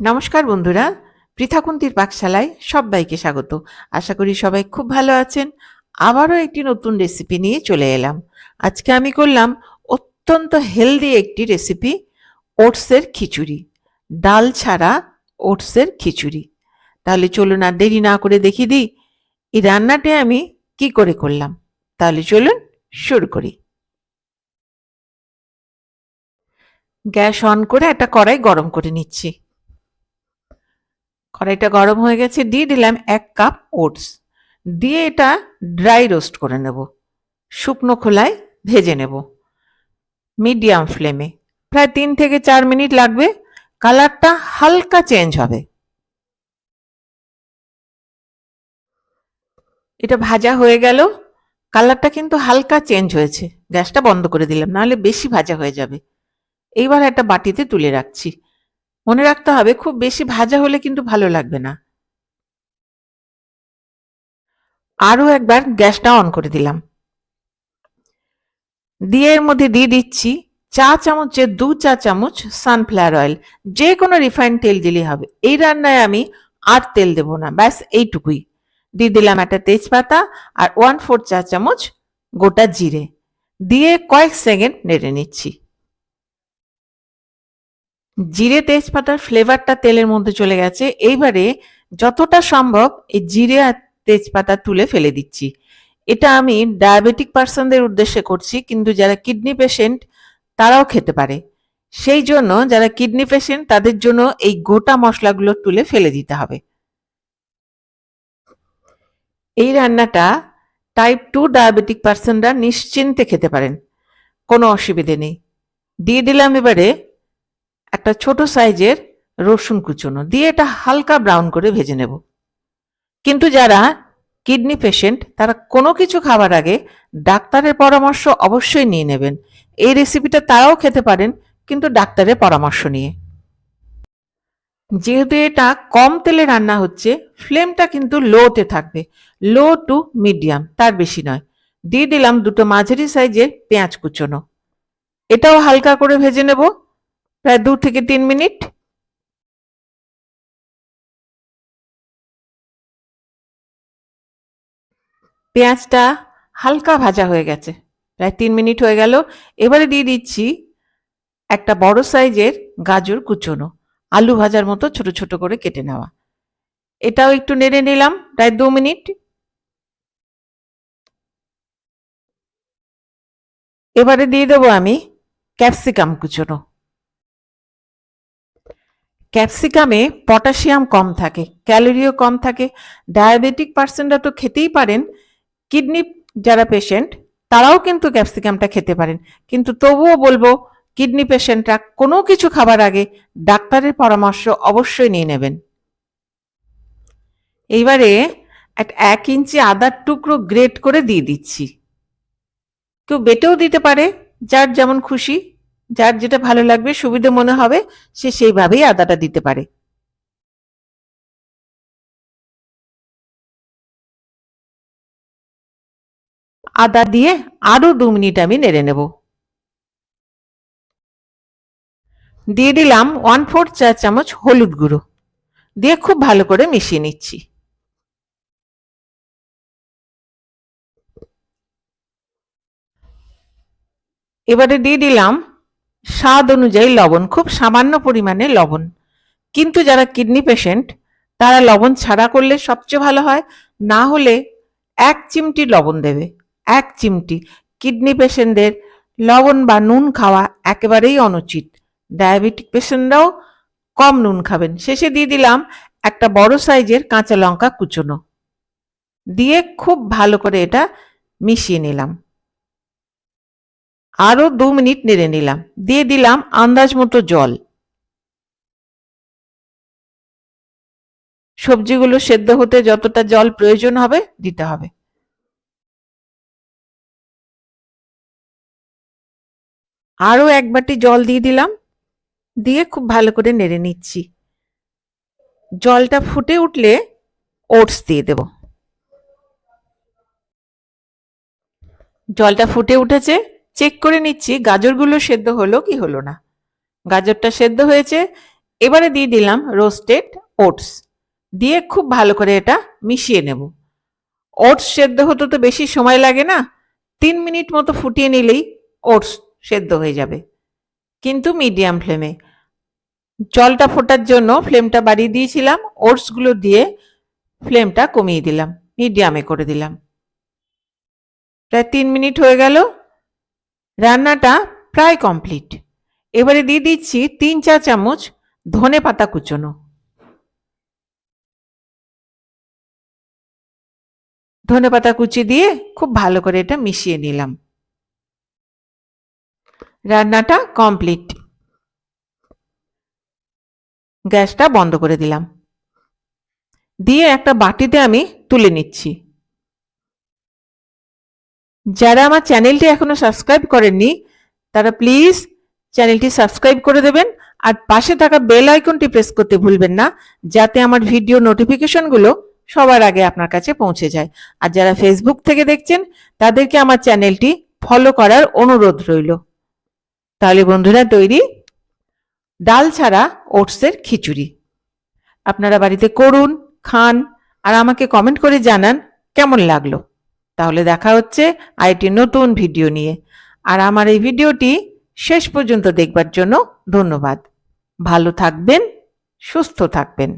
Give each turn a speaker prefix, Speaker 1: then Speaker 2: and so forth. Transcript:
Speaker 1: নমস্কার বন্ধুরা, পৃথাকুন্তির পাকশালায় সবাইকে স্বাগত। আশা করি সবাই খুব ভালো আছেন। আবারও একটি নতুন রেসিপি নিয়ে চলে এলাম। আজকে আমি করলাম অত্যন্ত হেলদি একটি রেসিপি ওটসের খিচুড়ি। ডাল ছাড়া ওটসের খিচুড়ি। তাহলে চলুন আর দেরি না করে দেখিয়ে দিই, এই রান্নাটি আমি কি করে করলাম। তাহলে চলুন শুরু করি। গ্যাস অন করে একটা কড়াই গরম করে নিচ্ছি। কড়াইটা গরম হয়ে গেছে, দিয়ে দিলাম এক কাপ ওটস। দিয়ে এটা ড্রাই রোস্ট করে নেব। শুকনো খোলায় ভেজে নেব। মিডিয়াম ফ্লেমে। প্রায় তিন থেকে চার মিনিট লাগবে। কালারটা হালকা চেঞ্জ হবে। এটা ভাজা হয়ে গেল। কালারটা কিন্তু হালকা চেঞ্জ হয়েছে। গ্যাসটা বন্ধ করে দিলাম, নাহলে বেশি ভাজা হয়ে যাবে। এইবার একটা বাটিতে তুলে রাখছি। মনে রাখতে হবে, খুব বেশি ভাজা হলে কিন্তু ভালো লাগবে না। আরও একবার গ্যাসটা অন করে দিলাম। দিয়ে এর মধ্যে দিয়ে দিচ্ছি চা চামচের দু চা চামচ সানফ্লাওয়ার অয়েল যে কোনো রিফাইন্ড তেল দিলেই হবে। এই রান্নায় আমি আর তেল দেব না, ব্যাস এইটুকুই। দিয়ে দিলাম একটা তেজপাতা আর ওয়ান ফোর চা চামচ গোটা জিরে। দিয়ে কয়েক সেকেন্ড নেড়ে নিচ্ছি। জিরে তেজপাতার ফ্লেভারটা তেলের মধ্যে চলে গেছে। এইবারে যতটা সম্ভব এই জিরে আর তেজপাতা তুলে ফেলে দিচ্ছি। এটা আমি ডায়াবেটিক পার্সনদের উদ্দেশ্যে করছি, কিন্তু যারা কিডনি পেশেন্ট তারাও খেতে পারে। সেই জন্য যারা কিডনি পেশেন্ট তাদের জন্য এই গোটা মশলাগুলো তুলে ফেলে দিতে হবে। এই রান্নাটা টাইপ টু ডায়াবেটিক পার্সনরা নিশ্চিন্তে খেতে পারেন। কোনো অসুবিধে নেই। দিয়ে দিলাম এবারে একটা ছোট সাইজের রসুন কুচোনো। দিয়ে এটা হালকা ব্রাউন করে ভেজে নেব। কিন্তু যারা কিডনি পেশেন্ট, তারা কোনো কিছু খাবার আগে ডাক্তারের পরামর্শ অবশ্যই নিয়ে নেবেন। এই রেসিপিটা তারাও খেতে পারেন, কিন্তু ডাক্তারের পরামর্শ নিয়ে। যেহেতু এটা কম তেলে রান্না হচ্ছে, ফ্লেমটা কিন্তু লোতে থাকবে। লো টু মিডিয়াম, তার বেশি নয়। দিয়ে দিলাম দুটো মাঝারি সাইজের পেঁয়াজ কুচোনো। এটাও হালকা করে ভেজে নেব। প্রায় দু থেকে তিন মিনিট। পেঁয়াজটা হালকা ভাজা হয়ে গেছে, প্রায় তিন মিনিট হয়ে গেল। এবারে দিয়ে দিচ্ছি একটা বড় সাইজের গাজর কুচোনো, আলু ভাজার মতো ছোট ছোট করে কেটে নেওয়া। এটাও একটু নেড়ে নিলাম, প্রায় দু মিনিট। এবারে দিয়ে দেবো আমি ক্যাপসিকাম কুচোনো। ক্যাপসিকামে পটাশিয়াম কম থাকে, ক্যালোরিও কম থাকে। ডায়াবেটিক পার্সনরা তো খেতেই পারেন, কিডনি যারা পেশেন্ট, তারাও কিন্তু ক্যাপসিকামটা খেতে পারেন। কিন্তু তবুও বলব, কিডনি পেশেন্টরা কোনো কিছু খাবার আগে ডাক্তারের পরামর্শ অবশ্যই নিয়ে নেবেন। এইবারে এক ইঞ্চি আদার টুকরো গ্রেট করে দিয়ে দিচ্ছি। কেউ বেটেও দিতে পারে, যার যেমন খুশি। যার যেটা ভালো লাগবে, সুবিধে মনে হবে, সে সেইভাবেই আদাটা দিতে পারে। আদা দিয়ে আরও দু মিনিট আমি নেড়ে নেব। দিয়ে দিলাম ওয়ান ফোর চা চামচ হলুদ গুঁড়ো। দিয়ে খুব ভালো করে মিশিয়ে নিচ্ছি। এবারে দিয়ে দিলাম স্বাদ অনুযায়ী লবণ, খুব সামান্য পরিমাণে লবণ। কিন্তু যারা কিডনি পেশেন্ট, তারা লবণ ছাড়া করলে সবচেয়ে ভালো হয়, না হলে এক চিমটি লবণ দেবে, এক চিমটি। কিডনি পেশেন্টদের লবণ বা নুন খাওয়া একেবারেই অনুচিত। ডায়াবেটিক পেশেন্টরাও কম নুন খাবেন। শেষে দিয়ে দিলাম একটা বড় সাইজের কাঁচা লঙ্কা কুচোনো। দিয়ে খুব ভালো করে এটা মিশিয়ে নিলাম। আরও দু মিনিট নেড়ে নিলাম। দিয়ে দিলাম আন্দাজ মতো জল। সবজিগুলো সেদ্ধ হতে যতটা জল প্রয়োজন হবে, দিতে হবে। আরও এক বাটি জল দিয়ে দিলাম। দিয়ে খুব ভালো করে নেড়ে নিচ্ছি। জলটা ফুটে উঠলে ওটস দিয়ে দেব। জলটা ফুটে উঠেছে চেক করে নিচ্ছি, গাজরগুলো সেদ্ধ হলো কি হলো না। গাজরটা সেদ্ধ হয়েছে, এবারে দিয়ে দিলাম রোস্টেড ওটস দিয়ে খুব ভালো করে এটা মিশিয়ে নেব। ওটস সেদ্ধ হতে তো বেশি সময় লাগে না, তিন মিনিট মতো ফুটিয়ে নিলেই ওটস সেদ্ধ হয়ে যাবে। কিন্তু মিডিয়াম ফ্লেমে জলটা ফোটার জন্য ফ্লেমটা বাড়িয়ে দিয়েছিলাম ওটসগুলো দিয়ে ফ্লেমটা কমিয়ে দিলাম মিডিয়ামে করে দিলাম। প্রায় তিন মিনিট হয়ে গেল রান্নাটা প্রায় কমপ্লিট এবারে দিয়ে দিচ্ছি তিন চা চামচ ধনে পাতা কুচোনো। ধনে পাতা কুচি দিয়ে খুব ভালো করে এটা মিশিয়ে নিলাম। রান্নাটা কমপ্লিট গ্যাসটা বন্ধ করে দিলাম। দিয়ে একটা বাটিতে আমি তুলে নিচ্ছি। যারা আমার চ্যানেলটি এখনও সাবস্ক্রাইব করেননি, তারা প্লিজ চ্যানেলটি সাবস্ক্রাইব করে দেবেন আর পাশে থাকা বেল আইকনটি প্রেস করতে ভুলবেন না, যাতে আমার ভিডিও নোটিফিকেশনগুলো সবার আগে আপনার কাছে পৌঁছে যায়। আর যারা ফেসবুক থেকে দেখছেন, তাদেরকে আমার চ্যানেলটি ফলো করার অনুরোধ রইল। তাহলে বন্ধুরা, তৈরি ডাল ছাড়া ওটসের খিচুড়ি। আপনারা বাড়িতে করুন, খান, আর আমাকে কমেন্ট করে জানান কেমন লাগল। তাহলে দেখা হচ্ছে আরেকটি নতুন ভিডিও নিয়ে। আর আমার এই ভিডিওটি শেষ পর্যন্ত দেখবার জন্য ধন্যবাদ। ভালো থাকবেন, সুস্থ থাকবেন।